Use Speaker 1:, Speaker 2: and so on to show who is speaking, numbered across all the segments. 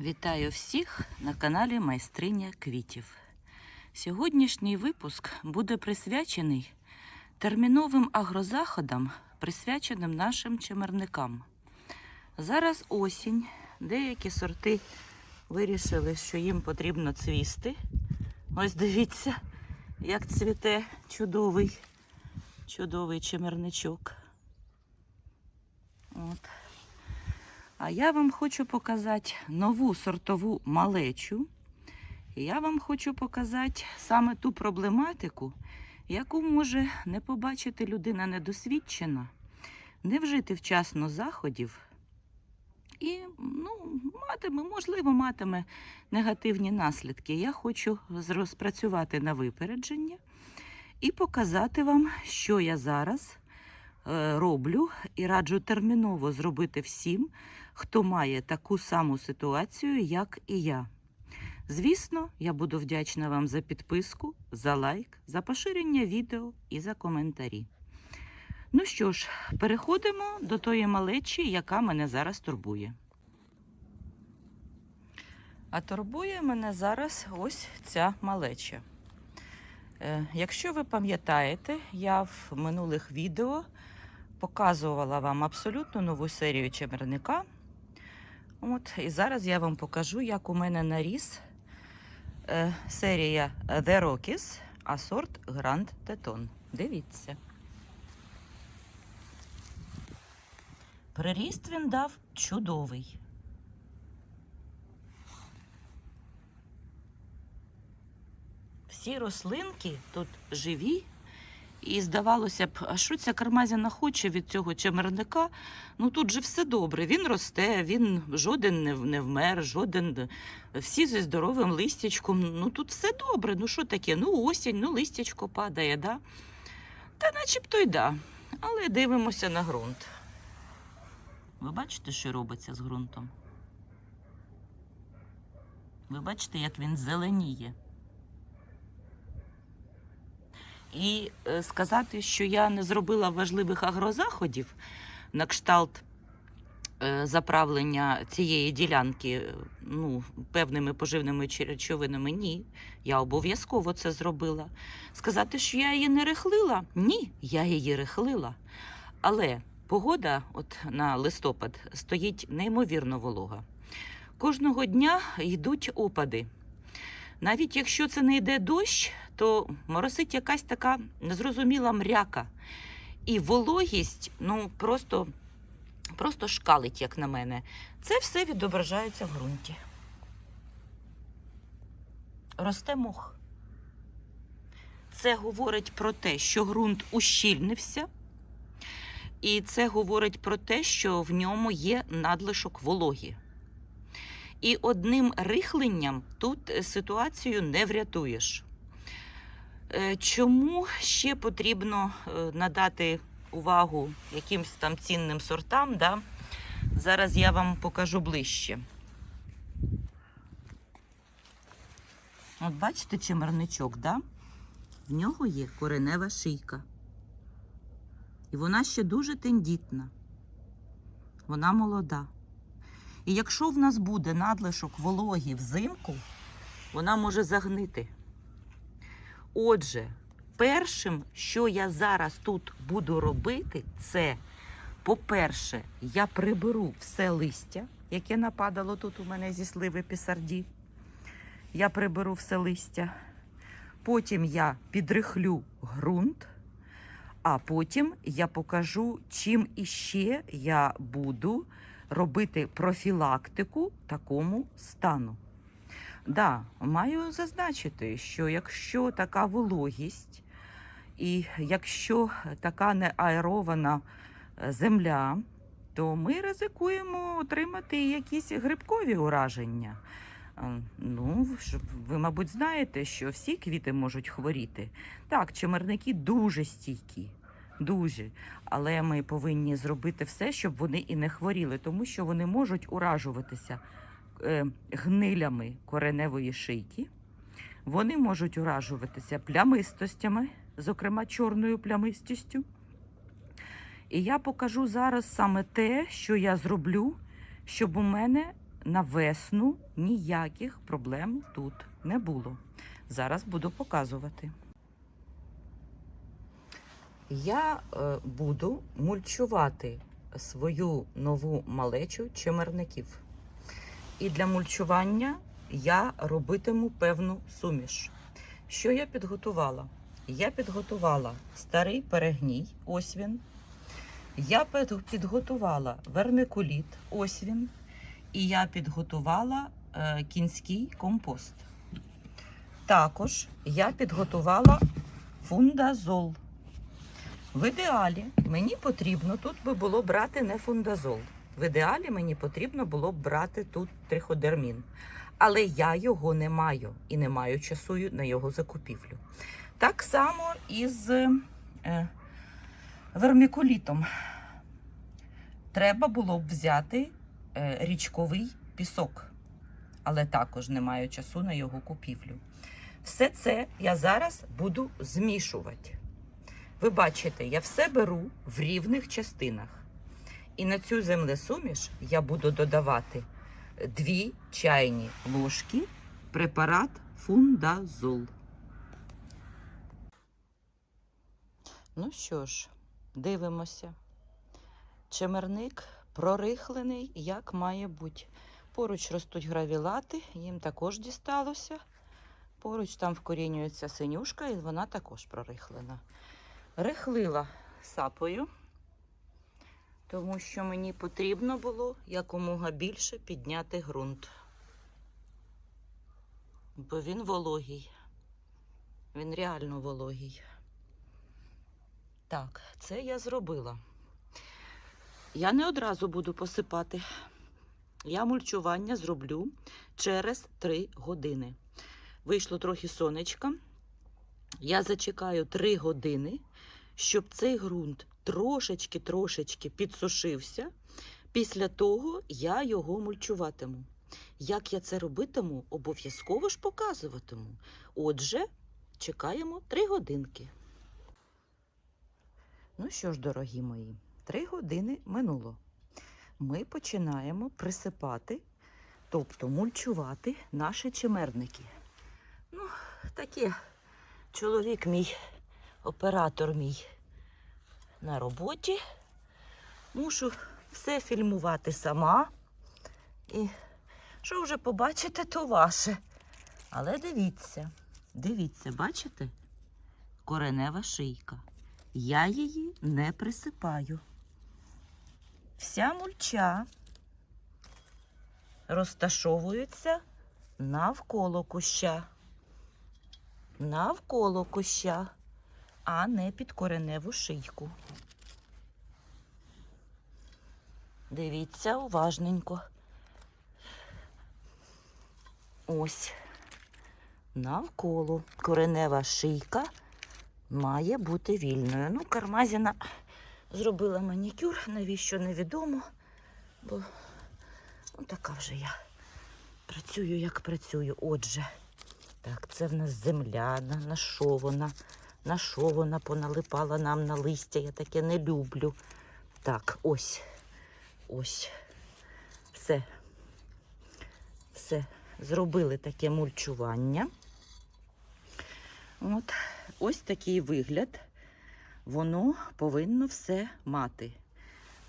Speaker 1: Вітаю всіх на каналі Майстриня квітів. Сьогоднішній випуск буде присвячений терміновим агрозаходам, присвяченим нашим чимерникам. Зараз осінь, деякі сорти вирішили, що їм потрібно цвісти. Ось дивіться, як цвіте чудовий, чудовий чимерничок. А я вам хочу показати нову сортову малечу. І я вам хочу показати саме ту проблематику, яку може не побачити людина недосвідчена, не вжити вчасно заходів і ну, матиме, можливо, матиме негативні наслідки. Я хочу розпрацювати на випередження і показати вам, що я зараз е, роблю і раджу терміново зробити всім, хто має таку саму ситуацію, як і я. Звісно, я буду вдячна вам за підписку, за лайк, за поширення відео і за коментарі. Ну що ж, переходимо до тої малечі, яка мене зараз турбує. А турбує мене зараз ось ця малеча. Е, Якщо ви пам'ятаєте, я в минулих відео показувала вам абсолютно нову серію чемерника. От, і зараз я вам покажу, як у мене наріс е, серія The Rockies, а сорт Grand Teton. Дивіться. Приріст він дав чудовий. Всі рослинки тут живі, і здавалося б, а що ця кармазіна хоче від цього чемерника? Ну тут же все добре. Він росте, він жоден не, не вмер, жоден всі зі здоровим листячком. Ну тут все добре. Ну що таке? Ну осінь, ну листячко падає, да? Та начебто й да. Але дивимося на ґрунт. Ви бачите, що робиться з ґрунтом? Ви бачите, як він зеленіє. І е, сказати, що я не зробила важливих агрозаходів на кшталт е, заправлення цієї ділянки е, ну, певними поживними речовинами, ні. Я обов'язково це зробила. Сказати, що я її не рихлила? Ні, я її рихлила. Але погода от на листопад стоїть неймовірно волога. Кожного дня йдуть опади. Навіть якщо це не йде дощ, то моросить якась така незрозуміла мряка. І вологість ну, просто, просто шкалить, як на мене. Це все відображається в ґрунті. Росте мох. Це говорить про те, що ґрунт ущільнився, і це говорить про те, що в ньому є надлишок вологі. І одним рихленням тут ситуацію не врятуєш. Е, Чому ще потрібно е, надати увагу якимсь там цінним сортам? Да? Зараз я вам покажу ближче. От бачите чимерничок, да? В нього є коренева шийка. І вона ще дуже тендітна. Вона молода. І якщо в нас буде надлишок вологі взимку, вона може загнити. Отже, першим, що я зараз тут буду робити, це, по-перше, я приберу все листя, яке нападало тут у мене зі сливи пісарді. Я приберу все листя. Потім я підрихлю ґрунт, а потім я покажу, чим іще я буду робити профілактику такому стану. Да, маю зазначити, що якщо така вологість і якщо така неаерована е, земля, то ми ризикуємо отримати якісь грибкові ураження. Е, Ну, ви, мабуть, знаєте, що всі квіти можуть хворіти. Так, чимерники дуже стійкі, дуже. Але ми повинні зробити все, щоб вони і не хворіли, тому що вони можуть уражуватися гнилями кореневої шийки. Вони можуть уражуватися плямистостями, зокрема чорною плямистістю. І я покажу зараз саме те, що я зроблю, щоб у мене на весну ніяких проблем тут не було. Зараз буду показувати. Я е, буду мульчувати свою нову малечу чимерників. І для мульчування я робитиму певну суміш. Що я підготувала? Я підготувала старий перегній, ось він. Я підготувала вермикуліт, ось він. І я підготувала е, кінський компост. Також я підготувала фундазол. В ідеалі мені потрібно тут би було брати не фундазол. В ідеалі мені потрібно було б брати тут триходермін. Але я його не маю і не маю часу на його закупівлю. Так само і з е, вермікулітом. Треба було б взяти е, річковий пісок, але також не маю часу на його купівлю. Все це я зараз буду змішувати. Ви бачите, я все беру в рівних частинах. І на цю землесуміш я буду додавати 2 чайні ложки препарат фундазол. Ну що ж, дивимося. Чемерник прорихлений, як має бути. Поруч ростуть гравілати, їм також дісталося. Поруч там вкорінюється синюшка, і вона також прорихлена. Рихлила сапою, тому що мені потрібно було якомога більше підняти ґрунт. Бо він вологий. Він реально вологий. Так, це я зробила. Я не одразу буду посипати. Я мульчування зроблю через 3 години. Вийшло трохи сонечка. Я зачекаю 3 години, щоб цей ґрунт трошечки-трошечки підсушився. Після того я його мульчуватиму. Як я це робитиму, обов'язково ж показуватиму. Отже, чекаємо 3 годинки. Ну що ж, дорогі мої, 3 години минуло. Ми починаємо присипати, тобто мульчувати наші чимерники. Ну, таке чоловік мій, оператор мій на роботі. Мушу все фільмувати сама. І що вже побачите, то ваше. Але дивіться, дивіться, бачите? Коренева шийка. Я її не присипаю. Вся мульча розташовується навколо куща. Навколо куща, а не під кореневу шийку. Дивіться уважненько. Ось. Навколо коренева шийка має бути вільною. Ну, Кармазіна зробила манікюр, навіщо невідомо, бо ну, така вже я працюю, як працюю. Отже, так, це в нас земля, на, на що вона, поналипала нам на листя, я таке не люблю. Так, ось, ось, все, все, зробили таке мульчування. От, ось такий вигляд. Воно повинно все мати.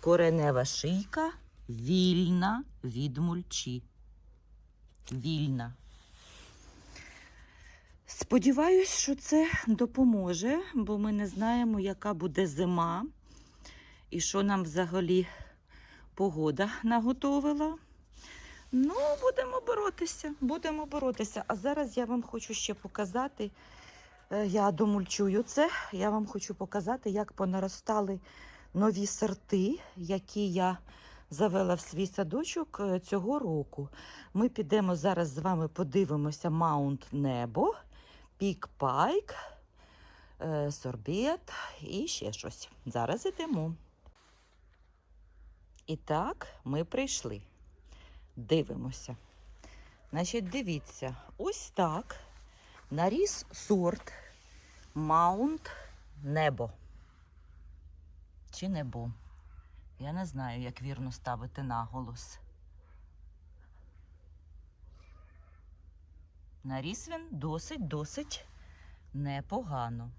Speaker 1: Коренева шийка вільна від мульчі. Вільна. Сподіваюсь, що це допоможе, бо ми не знаємо, яка буде зима і що нам взагалі погода наготовила. Ну, будемо боротися, будемо боротися. А зараз я вам хочу ще показати. Е, Я домульчую це. Я вам хочу показати, як понаростали нові сорти, які я завела в свій садочок е, цього року. Ми підемо зараз з вами подивимося Маунт Небо, Пік Пайк, е, Сорбет і ще щось. Зараз йдемо. І так, ми прийшли. Дивимося. Значить, дивіться, ось так наріс сорт Маунт Небо. Чи небо? Я не знаю, як вірно ставити наголос. Наріс він досить-досить непогано.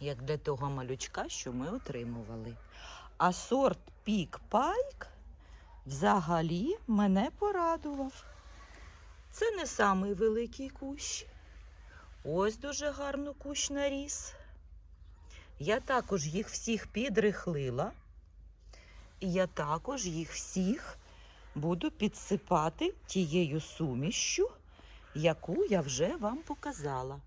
Speaker 1: Як для того малючка, що ми отримували. А сорт пік пайк взагалі мене порадував. Це не самий великий кущ. Ось дуже гарно кущ наріс. Я також їх всіх підрихлила. І я також їх всіх буду підсипати тією сумішшю, яку я вже вам показала.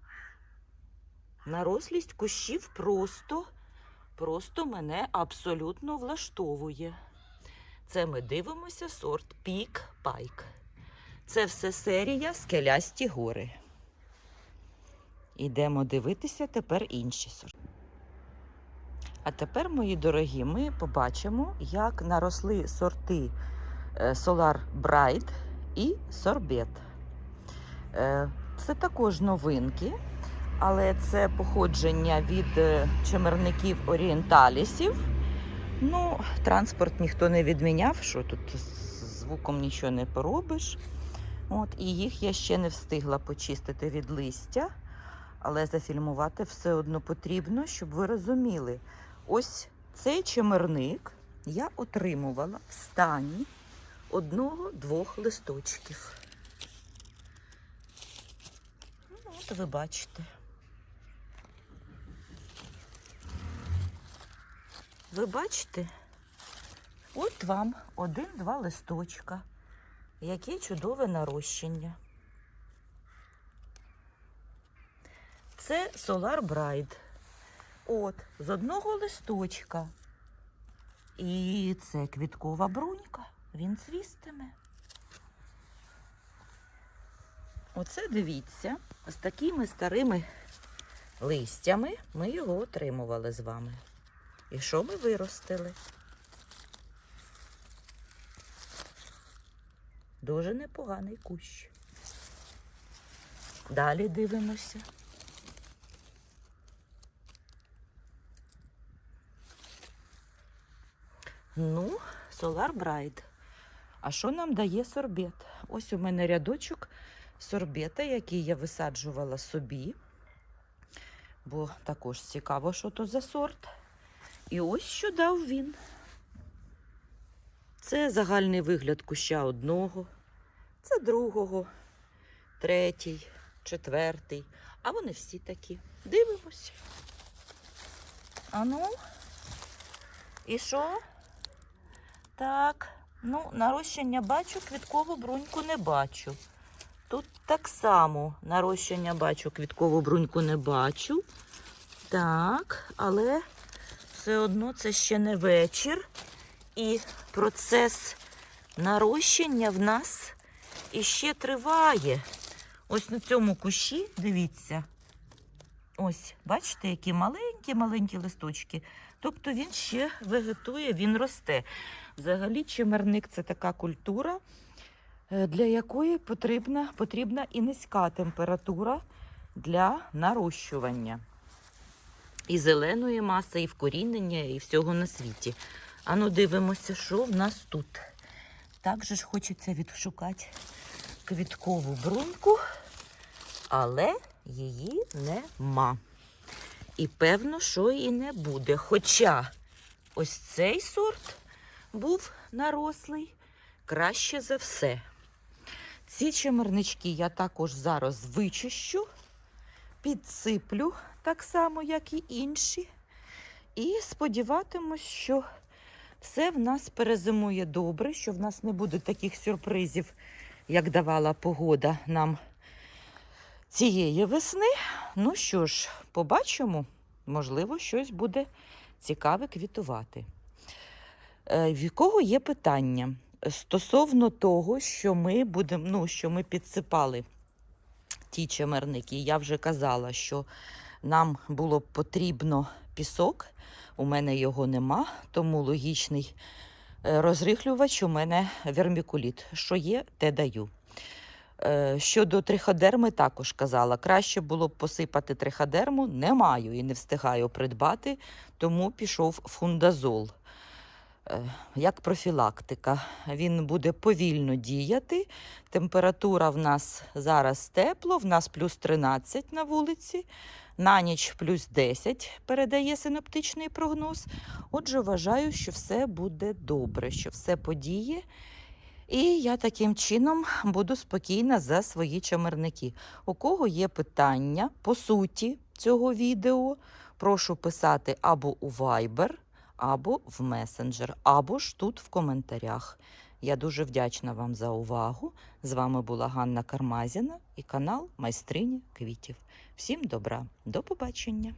Speaker 1: Нарослість кущів просто, просто мене абсолютно влаштовує. Це ми дивимося сорт Пік Пайк. Це все серія скелясті гори. Ідемо дивитися тепер інші сорти. А тепер, мої дорогі, ми побачимо, як наросли сорти Solar Bright і Sorbet. Е, Це також новинки, але це походження від е, чимерників орієнталісів. Ну, транспорт ніхто не відміняв, що тут з звуком нічого не поробиш. От, і їх я ще не встигла почистити від листя, але зафільмувати все одно потрібно, щоб ви розуміли. Ось цей чимерник я отримувала в стані одного-двох листочків. Ну, от ви бачите. Ви бачите? От вам один-два листочка. Яке чудове нарощення. Це Solar Bride. От, з одного листочка. І це квіткова брунька. Він цвістиме. Оце дивіться, з такими старими листями ми його отримували з вами. І що ми виростили? Дуже непоганий кущ. Далі дивимося. Ну, Solar Bright. А що нам дає сорбет? Ось у мене рядочок сорбета, який я висаджувала собі. Бо також цікаво, що то за сорт. І ось що дав він. Це загальний вигляд куща одного, це другого, третій, четвертий. А вони всі такі. Дивимося. Ану. І що? Так, ну, нарощення бачу, квіткову бруньку не бачу. Тут так само нарощення бачу, квіткову бруньку не бачу. Так, але все одно це ще не вечір. І процес нарощення в нас іще триває. Ось на цьому кущі, дивіться. Ось, бачите, які маленькі-маленькі листочки. Тобто він ще вегетує, він росте. Взагалі, чимерник це така культура, е, для якої потрібна, потрібна і низька температура для нарощування. І зеленої маси, і вкорінення, і всього на світі. Ану, дивимося, що в нас тут. Так же ж хочеться відшукати квіткову бруньку, але її нема. І певно, що і не буде. Хоча ось цей сорт був нарослий краще за все. Ці чимернички я також зараз вичищу, підсиплю так само, як і інші. І сподіватимусь, що все в нас перезимує добре, що в нас не буде таких сюрпризів, як давала погода нам цієї весни. Ну що ж, побачимо, можливо, щось буде цікаве квітувати. Е, В кого є питання стосовно того, що ми будемо, ну, що ми підсипали ті чемерники, я вже казала, що нам було потрібно пісок. У мене його нема, тому логічний е, розрихлювач у мене вермікуліт. Що є, те даю. Е, Щодо триходерми, також казала, краще було б посипати триходерму. Не маю і не встигаю придбати, тому пішов фундазол. Е, як профілактика. Він буде повільно діяти. Температура в нас зараз тепло, в нас плюс 13 на вулиці. На ніч плюс 10 передає синоптичний прогноз. Отже, вважаю, що все буде добре, що все подіє. І я таким чином буду спокійна за свої чимерники. У кого є питання по суті цього відео, прошу писати або у Viber, або в месенджер, або ж тут в коментарях. Я дуже вдячна вам за увагу. З вами була Ганна Кармазіна і канал Майстриня квітів. Всім добра, до побачення!